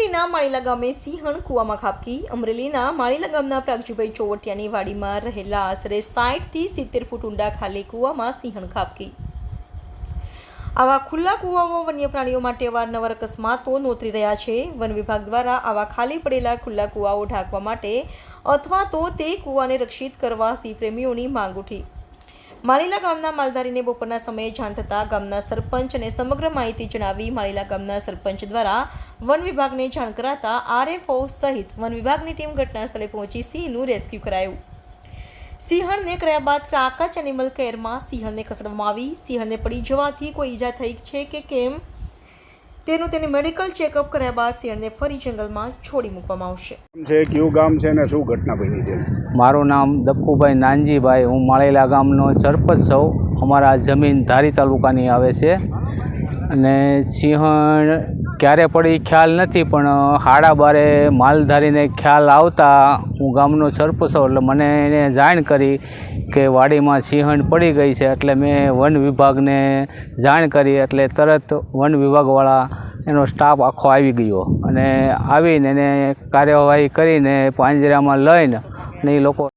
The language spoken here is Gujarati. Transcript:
અમરેલીના માળીલા ગામે સિંહણ કૂવામાં ખાબકી. અમરેલીના માળીલા ગામના પ્રાગજીભાઈ ચોવટિયાની વાડીમાં રહેલા આશરે સાઠથી સિત્તેર ફૂટ ઊંડા ખાલી કૂવામાં સિંહણ ખાબકી. આવા ખુલ્લા કૂવાઓ વન્ય પ્રાણીઓ માટે અવારનવાર અકસ્માતો નોતરી રહ્યા છે. વન વિભાગ દ્વારા આવા ખાલી પડેલા ખુલ્લા કૂવાઓ ઢાંકવા માટે અથવા તો તે કૂવાને રક્ષિત કરવા સિંહ પ્રેમીઓની માંગ ઉઠી. માલીલા ગામના માલધારીને બપોરના સમયે જાણ થતાં ગામના સરપંચ અને સમગ્ર માહિતી જણાવી માલીલા ગામના સરપંચ દ્વારા વન વિભાગને જાણ કરાતા આરએફઓ સહિત વન વિભાગની ટીમ ઘટના સ્થળે પહોંચી સિંહનું રેસ્ક્યુ કરાયું. સિંહણને કર્યા બાદ કાકાચ એનિમલ કેરમાં સિંહણને ખસેડવામાં આવી. સિંહણને પડી જવાથી કોઈ ઈજા થઈ છે કે કેમ? તેનું તેને મેડિકલ ચેકઅપ કર્યા બાદ સિંહણને ફરી જંગલમાં છોડી મૂકવામાં આવશે. છે કયું ગામ છે ને શું ઘટના બની છે? મારું નામ દપ્પુભાઈ નાનજીભાઈ. હું માળેલા ગામનો સરપંચ છું. અમારા જમીન ધારી તાલુકાની આવે છે. અને સિંહણ ક્યારે પડી ખ્યાલ નથી, પણ હાડા બારે માલધારીને ખ્યાલ આવતા હું ગામનો સરપંચ એટલે મને એને જાણ કરી કે વાડીમાં સિંહણ પડી ગઈ છે, એટલે મેં વન વિભાગને જાણ કરી, એટલે તરત વન વિભાગવાળા એનો સ્ટાફ આખો આવી ગયો. અને આવીને એને કાર્યવાહી કરીને પાંજરામાં લઈને ને એ લોકો